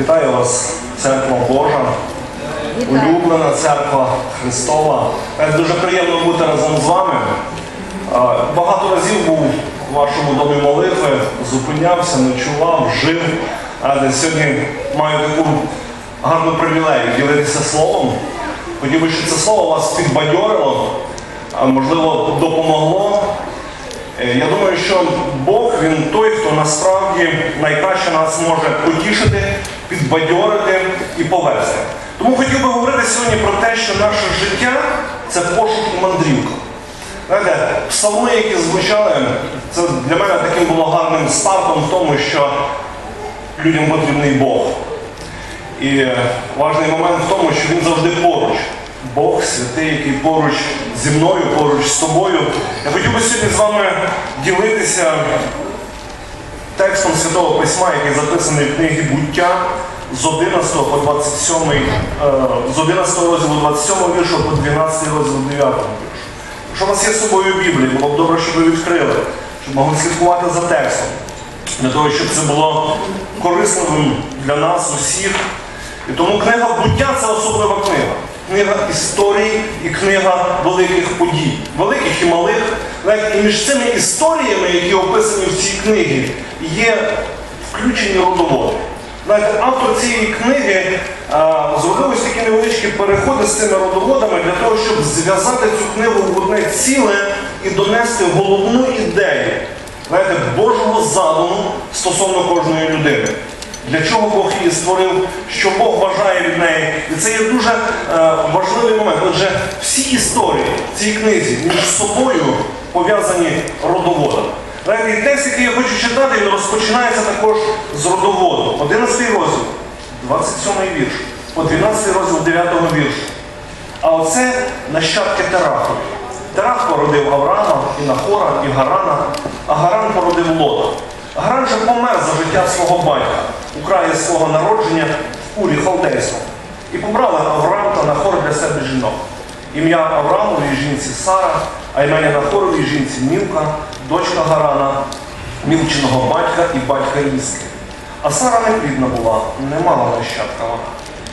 Вітаю вас, церква Божа, улюблена церква Христова. Дуже приємно бути разом з вами. Багато разів був у вашому домі молитви, зупинявся, ночував, жив. Але сьогодні маю таку гарну привілею ділитися словом. Хотів би, щоб це слово вас підбадьорило, можливо допомогло. Е, Я думаю, що Бог він той, хто насправді найкраще нас може потішити, підбадьорити і повести. Тому хотів би говорити сьогодні про те, що наше життя це пошук мандрівка. Знаєте, псалми, які звучали, це для мене таким було гарним стартом в тому, що людям потрібний Бог. І важливий момент в тому, що він завжди поруч. Бог святий, який поруч зі мною, поруч з тобою. Я хотів би сьогодні з вами ділитися текстом Святого Письма, який записаний в книгі буття з 11 по 27, е, з 11 розділу 27 віршу по 12 розділу 9 віршу. Якщо у вас є з собою Біблія, було б добре, щоб ви відкрили, щоб могли слідкувати за текстом для того, щоб це було корисливим для нас усіх. І тому книга буття це особлива книга. Книга історії і книга великих подій, великих і малих. І між цими історіями, які описані в цій книгі, є включені родоводи. Знаєте, автор цієї книги зробив ось такі невеличкі переходи з цими родоводами для того, щоб зв'язати цю книгу в одне ціле і донести головну ідею знаєте, Божого задуму стосовно кожної людини. Для чого Бог її створив, що Бог бажає від неї. І це є дуже е, важливий момент. Отже, всі історії в цій книзі між собою пов'язані родоводом. Знаєте, і текст, який я хочу читати, він розпочинається також з родоводу. 11 розділ, 27 вірш, по 12 розділ 9 віршу. А оце нащадки Терахові. Терах породив Авраама, і Нахора, і Гарана, а Гаран породив Лота. Гаран же помер за життя свого батька у краї свого народження в Урі Халдейському. І побрали Авраам та Нахор для себе жінок. Ім'я Авраамовій жінці Сара, а ім'я Нахоровій жінці Мілка, дочка Гарана, Мілчиного батька і батька Іски. А Сара неплідна була, не мала нащадка вона.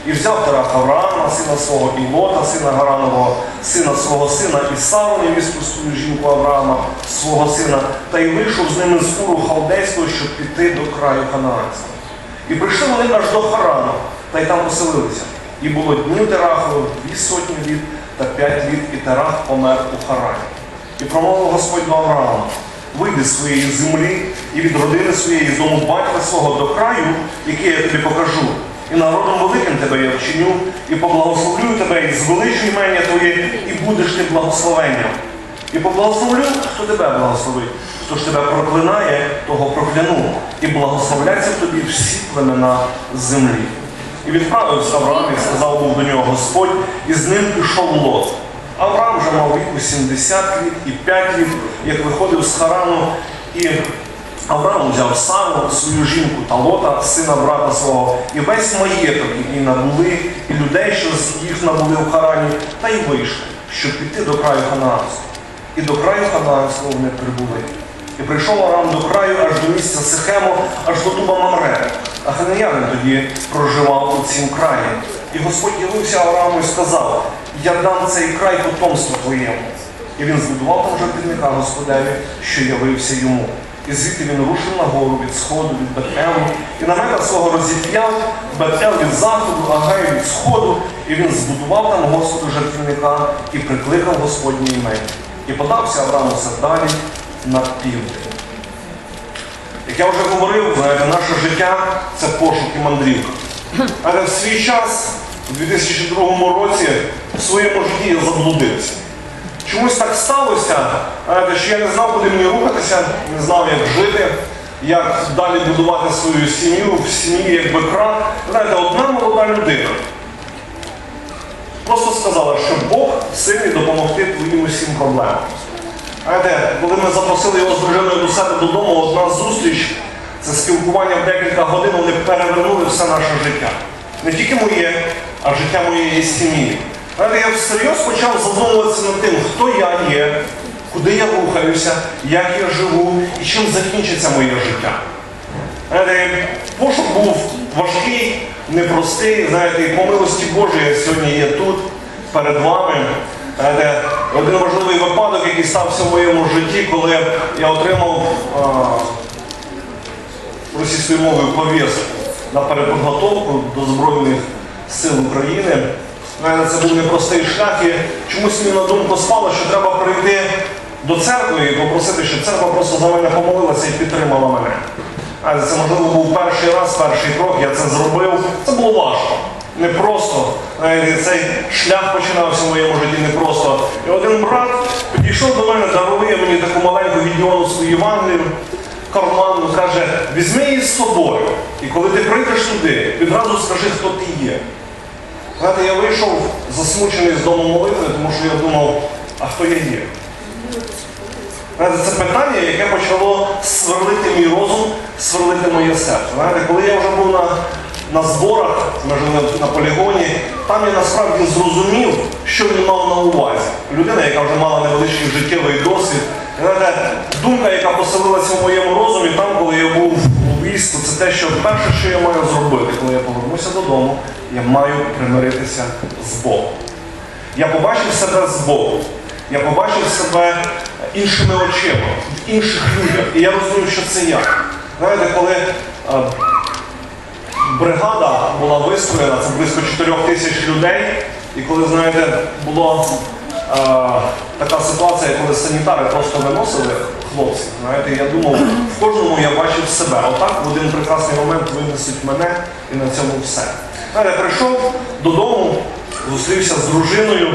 І взяв Терах Авраама, сина свого, і Лота, сина Гаранового, сина свого сина, і Сару, невістку свою жінку Авраама, свого сина, та й вийшов з ними з Уру Халдейського, щоб піти до краю Ханаанського. І прийшли вони аж до Харана, та й там поселилися. І було днів Терахових дві сотні літ та п'ять літ, і Терах помер у Харані. І промовив Господь до Авраама, вийди з своєї землі і від родини своєї з дому батька свого до краю, який я тобі покажу. І народом великим тебе я вчиню, і поблагословлю тебе, і звеличу імення твоє, і будеш ти благословенням. І поблагословлю, хто тебе благословить. Хто ж тебе проклинає, того прокляну. І благословляться тобі всі племена землі. І відправився Авраам, і сказав був до нього Господь, і з ним пішов Лот. Авраам вже мав віку 70 літ і 5 літ, як виходив з Харану, і Авраам взяв Сару, свою жінку та Лота, сина брата свого, і весь маєток, який набули, і людей, що їх набули в Харані, та й вийшли, щоб піти до краю Ханаанського. І до краю Ханаанського вони прибули. І прийшов Авраам до краю аж до місця Сихему, аж до дуба Мамре. А ханеянин тоді проживав у цім краї. І Господь явився Аврааму і сказав: Я дам цей край потомству твоєму. І він збудував там жертівника Господеві, що явився йому. І звідти він рушив на гору від сходу, від Бетелу, і намета свого розіп'яв, Бетел від заходу, а Гай від сходу, і він збудував там Господу жертівника і прикликав Господнє ім'я. І подався Авраам усе далі на південь. Як я вже говорив, знаєте, наше життя це пошук і мандрівка. Але в свій час, у 2002 році, в своєму житті я заблудився. Чомусь так сталося, що я не знав, куди мені рухатися, не знав, як жити, як далі будувати свою сім'ю, в сім'ї як би крат. Знаєте, одна молода людина просто сказала, що Бог сильний допомогти твоїм усім проблемам. Коли ми запросили його з дружиною до себе додому, одна зустріч, це спілкування в декілька годин, вони перевернули все наше життя. Не тільки моє, а життя моєї сім'ї. Знаєте, я всерйоз почав задумуватися над тим, хто я є, куди я рухаюся, як я живу і чим закінчиться моє життя. Знаєте, пошук був важкий, непростий. Знаєте, і по милості Божої я сьогодні є тут, перед вами. Один важливий випадок, який стався в моєму житті, коли я отримав російською мовою повістку на переподготовку до Збройних сил України. Це був непростий шлях і чомусь мені на думку спало, що треба прийти до церкви і попросити, щоб церква просто за мене помолилася і підтримала мене. Це можливо був перший раз, перший крок, я це зробив. Це було важко. Не просто. Цей шлях починався в моєму житті непросто. І один брат підійшов до мене, дарує мені таку маленьку відьоновську Євангелію, карманну, каже, візьми її з собою. І коли ти прийдеш туди, відразу скажи, хто ти є. Знаєте, я вийшов засмучений з дому молитви, тому що я думав, а хто я є? Знаєте, це питання, яке почало сверлити мій розум, сверлити моє серце. Знаєте, коли я вже був на, на зборах, ми жили на полігоні, там я насправді зрозумів, що він мав на увазі. Людина, яка вже мала невеличкий життєвий досвід. Думка, яка поселилася в моєму розумі, там, коли я був у війську, це те, що перше, що я маю зробити, коли я повернуся додому, я маю примиритися з Богом. Я побачив себе з Богом. Я побачив себе іншими очима, в інших людях. І я розумів, що це я. Знаєте, коли е, бригада була вистроєна, це близько 4 тисяч людей, і коли, знаєте, була е, така ситуація, коли санітари просто виносили хлопців, знаєте, я думав, в кожному я бачив себе. Отак в один прекрасний момент винесуть мене і на цьому все. Знаєте, прийшов додому, зустрівся з дружиною.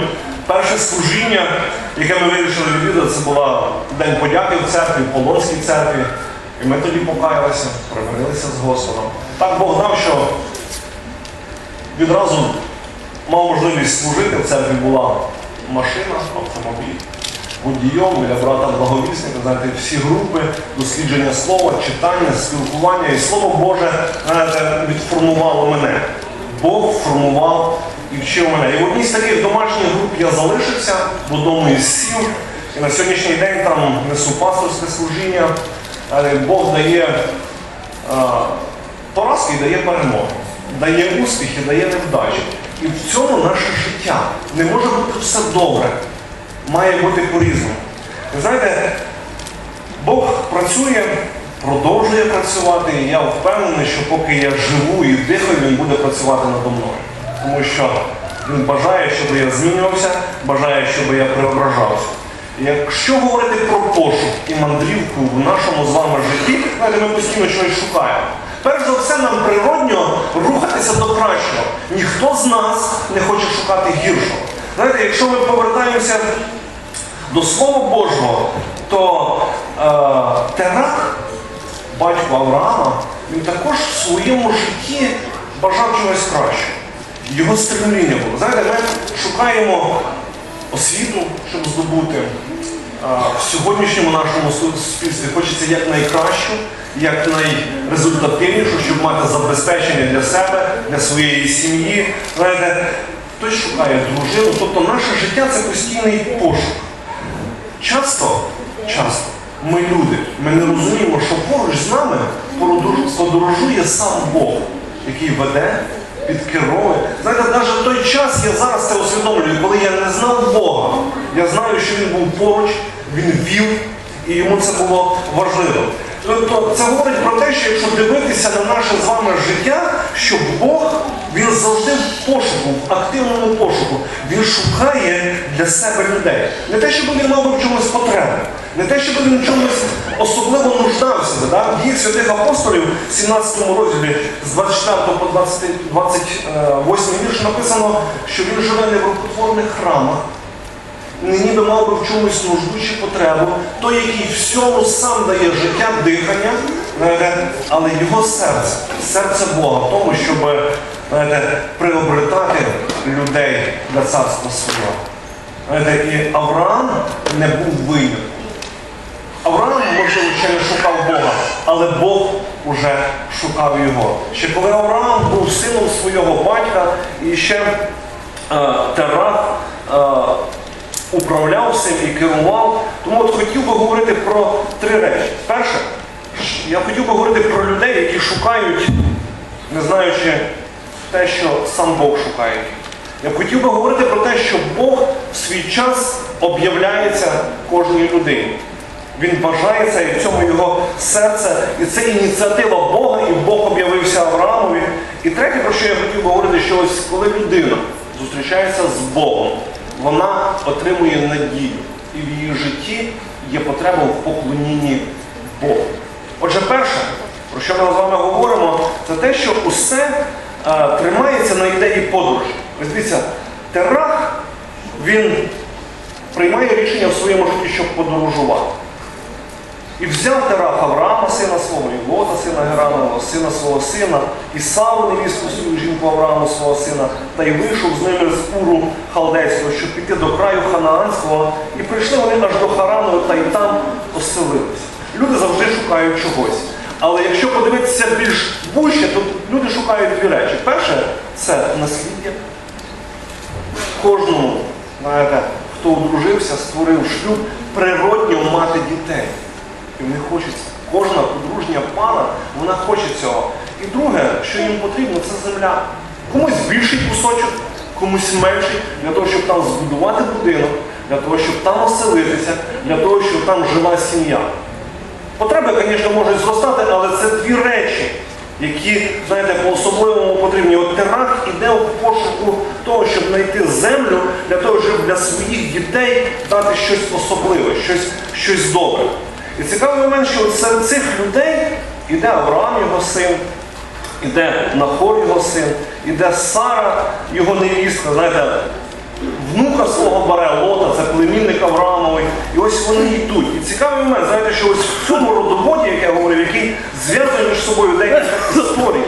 Перше служіння, яке ми вирішили відвідати, це була День подяки в церкві, в Полонській церкві. І ми тоді покаялися, примирилися з Господом. Так Бог дав, що відразу мав можливість служити. В церкві була машина, автомобіль, водійом біля брата благовісника, знаєте, всі групи, дослідження слова, читання, спілкування. І слово Боже знаєте, відформувало мене. Бог формував і вчив мене. І в одній з таких домашніх груп я залишився в одному із сіл. І на сьогоднішній день там несу пасторське служіння. Бог дає поразки і дає перемоги, дає успіхи, дає невдачі. І в цьому наше життя. Не може бути все добре. Має бути по-різному. Ви знаєте, Бог працює, продовжує працювати, і я впевнений, що поки я живу і дихаю, він буде працювати надо мною. Тому що він бажає, щоб я змінювався, бажає, щоб я преображався. Якщо говорити про пошук і мандрівку в нашому з вами житті, ми постійно щось шукаємо. Перш за все, нам природньо рухатися до кращого. Ніхто з нас не хоче шукати гіршого. Знаєте, якщо ми повертаємося до Слова Божого, то е, Терах, батько Авраама, він також в своєму житті бажав чогось кращого. Його стремління було. Знаєте, ми шукаємо освіту, щоб здобути. В сьогоднішньому нашому суспільстві хочеться як найкращу, як найрезультативнішу, щоб мати забезпечення для себе, для своєї сім'ї. Хтось шукає дружину, тобто наше життя це постійний пошук. Часто, часто ми люди, ми не розуміємо, що поруч з нами подорожує сам Бог, який веде, підкеровує. Знаєте, навіть в той час я зараз це усвідомлюю, коли я не знав Бога. Я знаю, що Він був поруч, Він вів, і йому це було важливо. Тобто це говорить про те, що якщо дивитися на наше з вами життя, що Бог він завжди в пошуку, в активному пошуку. Він шукає для себе людей. Не те, щоб він мав в чомусь потребу, не те, щоб він в чомусь особливо нуждався. Да? В діях святих апостолів в 17 розділі з 24 по 20, 28 вірш написано, що він живе не в рукотворних храмах, не ніби мав би в чомусь нужду чи потребу, той, який всьому сам дає життя, дихання, але його серце, серце Бога в тому, щоб знаєте, приобретати людей для царства свого. Знаєте, і Авраам не був винятком. Авраам, можливо, ще не шукав Бога, але Бог уже шукав його. Ще коли Авраам був сином свого батька, і ще е, Терах е, управляв цим і керував. Тому от хотів би говорити про три речі. Перше, я хотів би говорити про людей, які шукають, не знаючи, те, що сам Бог шукає. Я хотів би говорити про те, що Бог в свій час об'являється кожній людині. Він бажає це, і в цьому його серце, і це ініціатива Бога, і Бог об'явився Авраамові. І третє, про що я хотів би говорити, що ось коли людина зустрічається з Богом, вона отримує надію. І в її житті є потреба в поклонінні Богу. Отже, перше, про що ми з вами говоримо, це те, що усе тримається на ідеї подорожі. Ось Терах, він приймає рішення в своєму житті, щоб подорожувати. І взяв Терах Авраама, сина свого, Лота, сина Геранова, сина свого сина, і Саву, невістку свою жінку Авраама, свого сина, та й вийшов з ними з Уру Халдейського, щоб піти до краю Ханаанського, і прийшли вони аж до Харану, та й там оселилися. Люди завжди шукають чогось. Але якщо подивитися більш вище, то люди шукають дві речі. Перше це насліддя. Кожному, знаєте, хто одружився, створив шлюб, природньо мати дітей. І вони хочуть, кожна подружня пара, вона хоче цього. І друге, що їм потрібно, це земля. Комусь більший кусочок, комусь менший, для того, щоб там збудувати будинок, для того, щоб там оселитися, для того, щоб там жила сім'я. Потреби, звісно, можуть зростати, але це дві речі, які, знаєте, по-особливому потрібні. От терак іде у пошуку того, щоб знайти землю для того, щоб для своїх дітей дати щось особливе, щось, щось добре. І цікавий момент, що серед цих людей іде Авраам, його син, іде Нахор, його син, іде Сара, його невістка, знаєте, внука свого бере Лота, це племінник Авраамовий. І ось вони йдуть. І цікавий момент, знаєте, що ось в цьому родоводі, як я говорив, який зв'язує між собою деякі історії,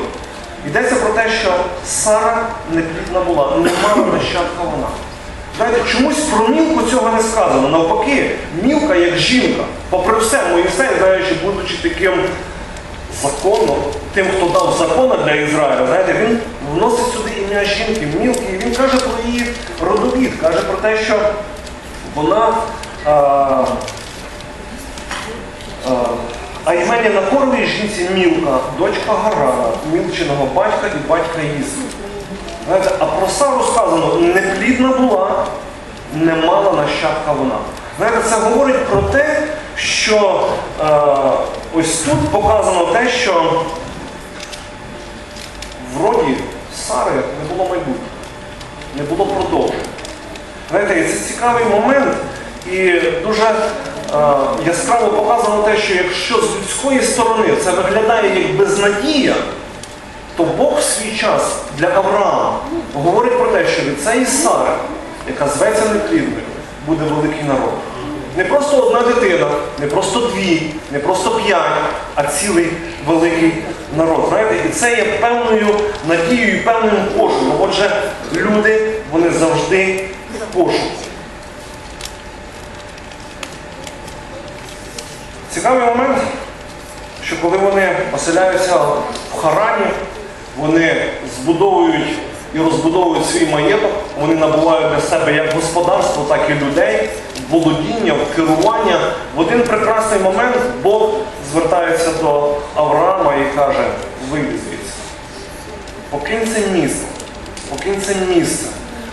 йдеться про те, що Сара неплідна була, не мала нащадка вона. Знаєте, чомусь про мілку цього не сказано. Навпаки, мілка як жінка, попри все, Моїсей, знаючи, будучи таким законом, тим, хто дав закон для Ізраїля, знаєте, він вносить сюди ім'я жінки, мілки, і він каже про її родовід, каже про те, що вона. А, а, а імені на коровій жінці Мілка, дочка Гарана, Мілчиного батька і батька Ісу. А про Сару сказано, неплідна була, не мала нащадка вона. Знаєте, це говорить про те, що е, ось тут показано те, що в роді Сари не було майбутнього, не було продовження. Знаєте, це цікавий момент, і дуже е, яскраво показано те, що якщо з людської сторони це виглядає як безнадія, то Бог в свій час для Авраама говорить про те, що від цієї Сари, яка зветься неплідною, буде великий народ. Не просто одна дитина, не просто дві, не просто п'ять, а цілий великий народ. Знаєте, і це є певною надією певним пошуком. Отже, люди, вони завжди в пошуку. Цікавий момент, що коли вони оселяються в Харані, вони збудовують і розбудовують свій маєток, вони набувають для себе як господарство, так і людей, володіння, керування. В один прекрасний момент Бог звертається до Авраама і каже, вийди звідси. Покинь це місце, покинь це місце.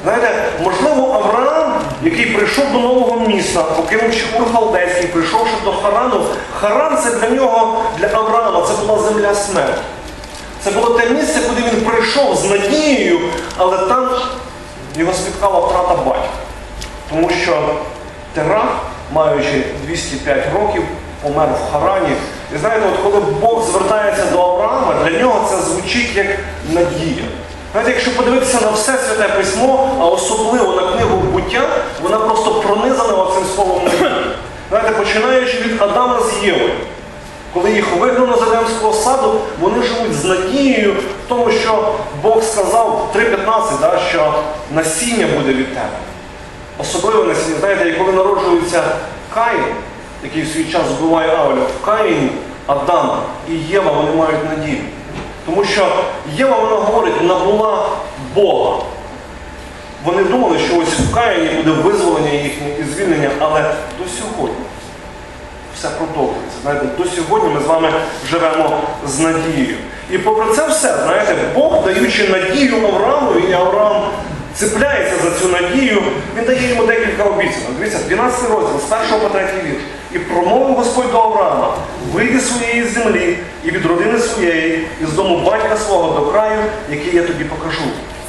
Знаєте, можливо, Авраам, який прийшов до нового міста, покинувши Халдейський, прийшовши до Харану, Харан це для нього, для Авраама, це була земля смерті. Це було те місце, куди він прийшов з надією, але там його спіткала втрата батька. Тому що Терах, маючи 205 років, помер в Харані. І знаєте, от коли Бог звертається до Авраама, для нього це звучить як надія. Знаєте, якщо подивитися на все святе письмо, а особливо на книгу буття, вона просто пронизана оцим словом надії. Знаєте, починаючи від Адама з Євою. Коли їх вигнано з Едемського саду, вони живуть з надією в тому, що Бог сказав в 3.15, да, що насіння буде від тебе. Особливе насіння, знаєте, і коли народжується Каїн, який в свій час вбиває Авеля, в Каїні Адам і Єва вони мають надію. Тому що Єва вона говорить, набула Бога. Вони думали, що ось в Каїні буде визволення їхнє і звільнення, але до сьогодні все продовжується. Знаєте, до сьогодні ми з вами живемо з надією. І попри це все, знаєте, Бог, даючи надію Аврааму, і Авраам цепляється за цю надію, він дає йому декілька обіцянок. Дивіться, 12 розділ, з 1 по 3 вірш. І промовив Господь до Авраама, вийди з своєї землі і від родини своєї, і з дому батька свого до краю, який я тобі покажу.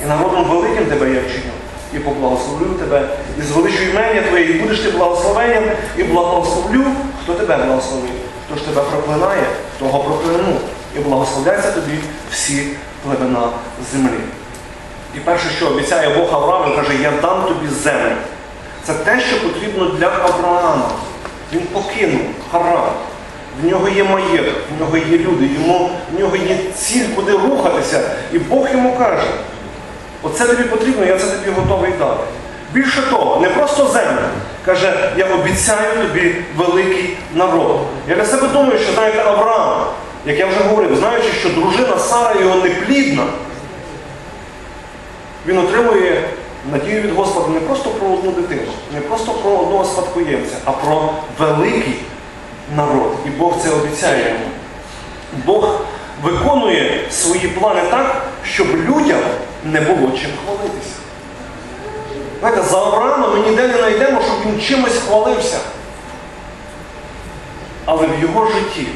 І народом великим тебе я вчиню, і поблагословлю тебе, і звеличу імення твоє, і будеш ти благословенням, і благословлю, хто тебе благословив. Хто ж тебе проклинає, того прокляну. І благословляться тобі всі племена землі. І перше, що обіцяє Бог Аврааму, він каже, я дам тобі землю. Це те, що потрібно для Авраама. Він покинув Харан. В нього є маєток, в нього є люди, йому, в нього є ціль, куди рухатися. І Бог йому каже, оце тобі потрібно, я це тобі готовий дати. Більше того, не просто землю. Каже, я обіцяю тобі великий народ. Я для себе думаю, що знаєте, Авраам, як я вже говорив, знаючи, що дружина Сара його неплідна, він отримує надію від Господа не просто про одну дитину, не просто про одного спадкоємця, а про великий народ. І Бог це обіцяє йому. Бог виконує свої плани так, щоб людям не було чим хвалитися. Знаєте, за Авраама ми ніде не знайдемо, щоб він чимось хвалився. Але в його житті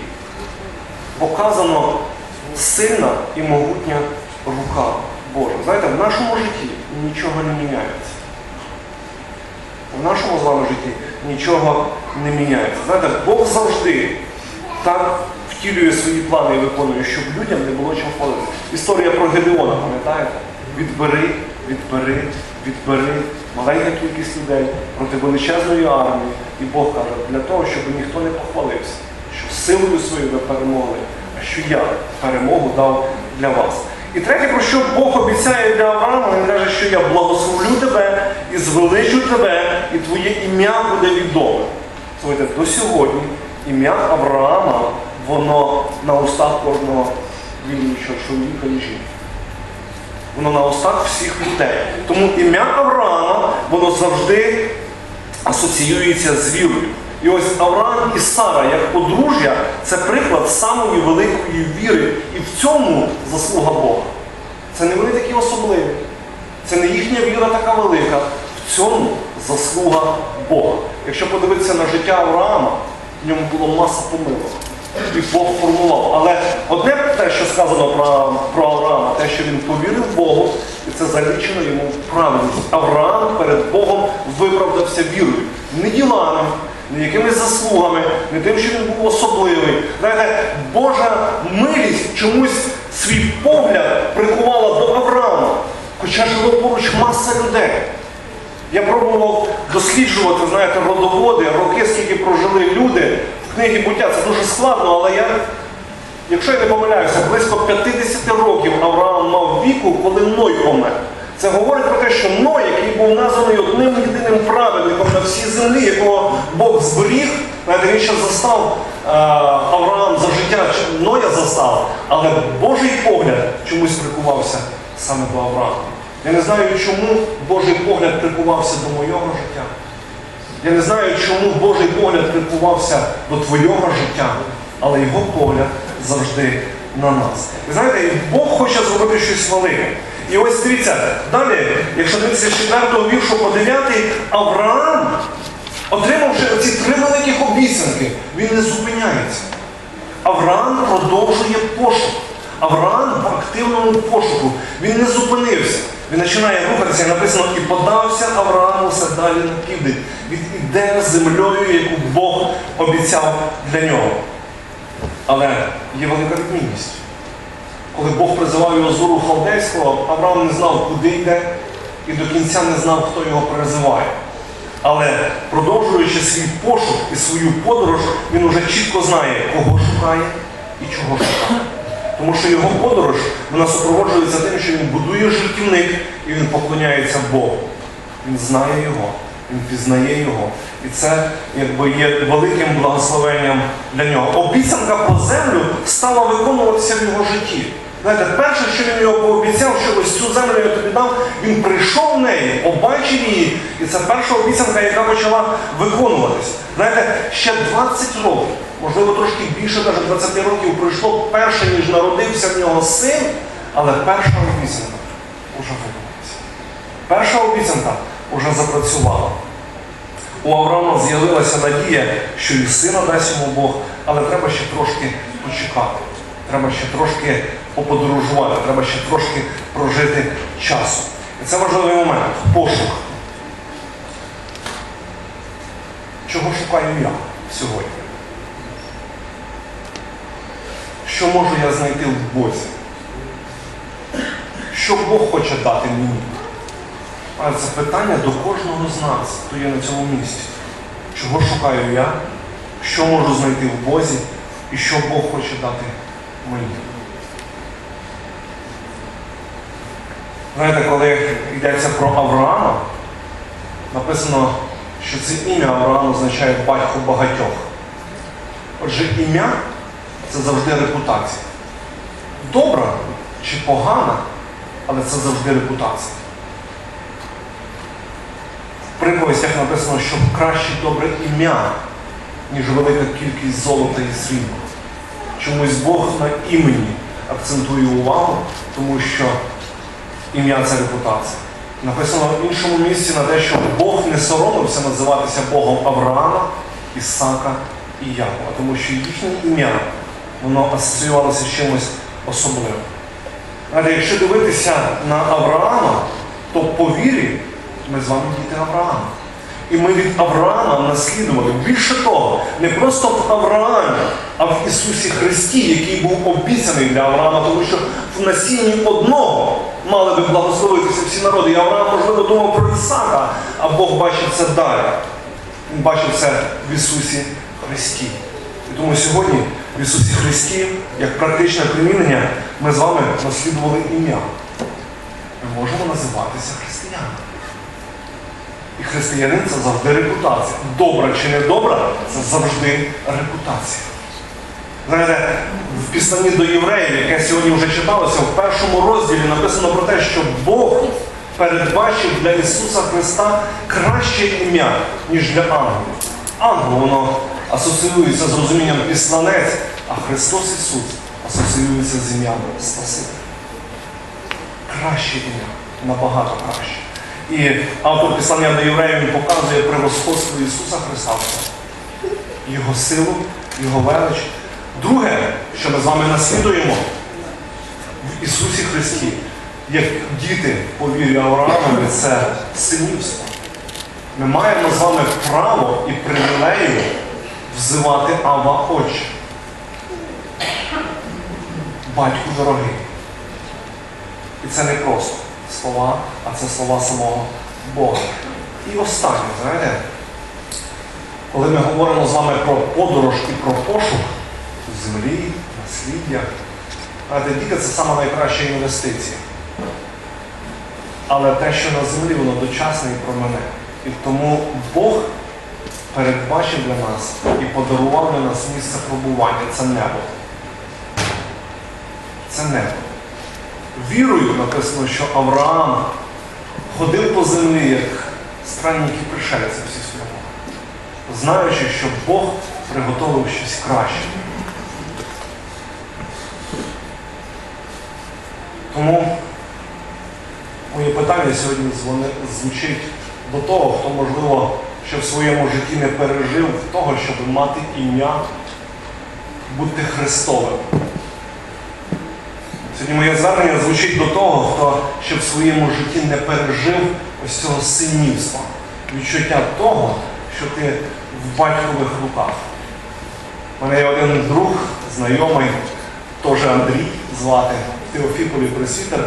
показано сильна і могутня рука Божа. Знаєте, в нашому житті нічого не міняється. В нашому з вами житті нічого не міняється. Знаєте, Бог завжди так втілює свої плани і виконує, щоб людям не було чим хвалитися. Історія про Гедеона, пам'ятаєте? Відбери, відбери, відбери маленька кількість людей проти величезної армії. І Бог каже, для того, щоб ніхто не похвалився, що силою своєю ви перемогли, а що я перемогу дав для вас. І третє, про що Бог обіцяє для Авраама, він каже, що я благословлю тебе і звеличу тебе, і твоє ім'я буде відоме. Слухайте, до сьогодні ім'я Авраама, воно на устах кожного вільнішого чоловіка і жінки. Воно на устах всіх людей. Тому ім'я Авраама, воно завжди асоціюється з вірою. І ось Авраам і Сара, як подружжя, це приклад самої великої віри. І в цьому заслуга Бога. Це не вони такі особливі. Це не їхня віра така велика. В цьому заслуга Бога. Якщо подивитися на життя Авраама, в ньому було маса помилок. І Бог формував. Але одне те, що сказано про, про Авраама, те, що він повірив Богу, і це залічено йому в правильність. Авраам перед Богом виправдався вірою. Не ділами, не якимись заслугами, не тим, що він був особливий. Знаєте, Божа милість чомусь свій погляд прикувала до Авраама, хоча жило поруч маса людей. Я пробував досліджувати, знаєте, родоводи, роки, скільки прожили люди в книгі буття. Це дуже складно, але я, якщо я не помиляюся, близько 50 років Авраам мав віку, коли Ной помер. Це говорить про те, що Ной, який був названий одним єдиним праведником на всій землі, якого Бог зберіг, знаєте, він ще застав е, Авраам за життя Ноя застав, але Божий погляд чомусь прикувався саме до Авраама. Я не знаю, чому Божий погляд прикувався до моєго життя. Я не знаю, чому Божий погляд прикувався до твого життя, але його погляд завжди на нас. Ви знаєте, Бог хоче зробити щось велике. І ось дивіться, далі, якщо дивитися з 4 віршу по 9, Авраам, отримавши оці три великих обіцянки, він не зупиняється. Авраам продовжує пошук. Авраам в активному пошуку. Він не зупинився. Він починає рухатися, і написано, і подався Авраам усе далі на південь. Він іде землею, яку Бог обіцяв для нього. Але є велика відмінність. Коли Бог призивав його з Уру Халдейського, Авраам не знав, куди йде, і до кінця не знав, хто його призиває. Але продовжуючи свій пошук і свою подорож, він уже чітко знає, кого шукає і чого шукає. Тому що його подорож вона супроводжується тим, що він будує жертівник і він поклоняється Богу. Він знає його, він пізнає його. І це якби є великим благословенням для нього. Обіцянка про землю стала виконуватися в його житті. Знаєте, перше, що він його пообіцяв, що ось цю землю я тобі дав, він прийшов в неї, побачив її, і це перша обіцянка, яка почала виконуватися. Знаєте, ще 20 років можливо, трошки більше, навіть 20 років пройшло перше, ніж народився в нього син, але перша обіцянка вже виконалася. Перша обіцянка вже запрацювала. У Авраама з'явилася надія, що і сина дасть йому Бог, але треба ще трошки почекати. Треба ще трошки поподорожувати, треба ще трошки прожити часу. І це важливий момент пошук. Чого шукаю я сьогодні? Що можу я знайти в Бозі? Що Бог хоче дати мені? А це питання до кожного з нас, хто є на цьому місці. Чого шукаю я? Що можу знайти в Бозі і що Бог хоче дати мені? Знаєте, коли йдеться про Авраама, написано, що це ім'я Авраам означає батько багатьох. Отже, ім'я це завжди репутація. Добра чи погана, але це завжди репутація. В приповістях написано, що краще добре ім'я, ніж велика кількість золота і срібла. Чомусь Бог на імені акцентує увагу, тому що ім'я це репутація. Написано в іншому місці на те, що Бог не соромився називатися Богом Авраама, Ісака і Якова, тому що їхнє ім'я воно асоціювалося з чимось особливим. Але якщо дивитися на Авраама, то по вірі ми з вами діти Авраама. І ми від Авраама наслідували. Більше того, не просто в Авраамі, а в Ісусі Христі, який був обіцяний для Авраама, тому що в насінні одного мали би благословитися всі народи. І Авраам, можливо, думав про Ісака, а Бог бачив це далі. Він бачив це в Ісусі Христі. І тому сьогодні в Ісусі Христі, як практичне примінення, ми з вами наслідували ім'я. Ми можемо називатися християнами. І християнин це завжди репутація. Добра чи не добра, це завжди репутація. Знаєте, в післанні до євреїв, яке сьогодні вже читалося, в першому розділі написано про те, що Бог передбачив для Ісуса Христа краще ім'я, ніж для ангелів. Ангел воно асоціюється з розумінням післанець, а Христос Ісус асоціюється з ім'ям Спасителя. Краще ім'я, набагато краще. І автор післання до євреїв показує превосходство Ісуса Христа. Його силу, Його велич. Друге, що ми з вами наслідуємо в Ісусі Христі, як діти по вірі Авраамові, це синівство. Ми маємо з вами право і привілею взивати Ава Отче. Батьку дорогий. І це не просто слова, а це слова самого Бога. І останнє, знаєте, коли ми говоримо з вами про подорож і про пошук землі, насліддя, діти це сама найкраща інвестиція. Але те, що на землі, воно дочасне і промене. І тому Бог передбачив для нас і подарував для нас місце пробування. Це небо. Це небо. Вірою написано, що Авраам ходив по землі, як странники пришельці всі свого, знаючи, що Бог приготовив щось краще. Тому моє питання сьогодні звучить до того, хто, можливо, ще в своєму житті не пережив того, щоб мати ім'я, бути Христовим. Сьогодні моє звернення звучить до того, хто ще в своєму житті не пережив ось цього синівства, відчуття того, що ти в батькових руках. У мене є один друг, знайомий, теж Андрій звати, в Теофіполі пресвітер.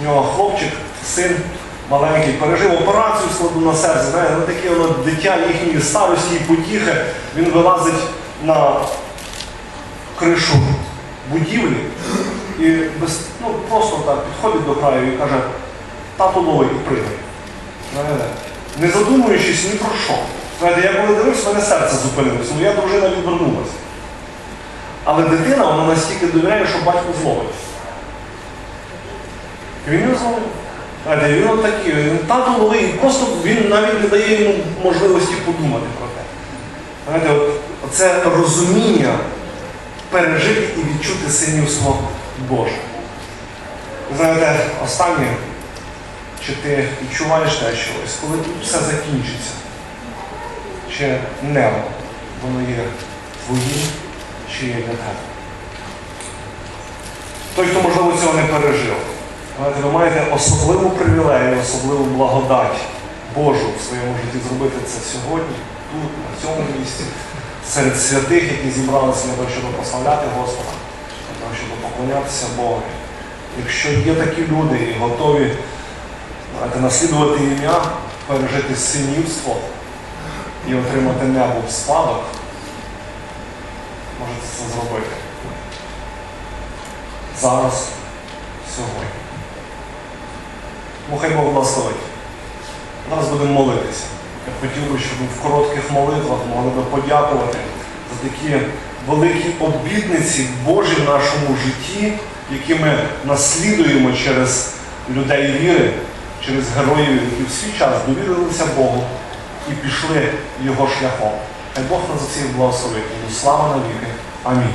У нього хлопчик, син маленький, пережив операцію складу на серце. Знаєте, ну, таке воно дитя їхньої старості і потіхи. Він вилазить на кришу будівлі і без, ну, просто так підходить до краю і каже, тато новий і. Знаєте, Не задумуючись ні про що. Знаєте, я коли дивився, в мене серце зупинилось, ну я дружина відвернулася. Але дитина вона настільки довіряє, що батько зловить. І він його зловив. Знаєте, він от такий, він тато новий, просто він навіть не дає йому можливості подумати про те. Знаєте, от, розуміння пережити і відчути синівство Боже. Ви знаєте, останнє, чи ти відчуваєш те, що ось коли тут все закінчиться, чи небо, воно є твоїм, чи є для тебе. Той, хто, можливо, цього не пережив, ви маєте особливу привілею, особливу благодать Божу в своєму житті зробити це сьогодні, тут, на цьому місці, серед святих, які зібралися для того, щоб прославляти Господа, для того, щоб поклонятися Богу. Якщо є такі люди і готові знаєте, наслідувати ім'я, пережити синівство і отримати небо в спадок, можете це зробити. Зараз, сьогодні. Ну, Бог благословить. Зараз будемо молитися. Я хотів би, щоб в коротких молитвах могли би подякувати за такі великі обітниці Божі в нашому житті, які ми наслідуємо через людей віри, через героїв, які в свій час довірилися Богу і пішли його шляхом. Хай Бог нас за всіх благословить. Слава навіки. Амінь.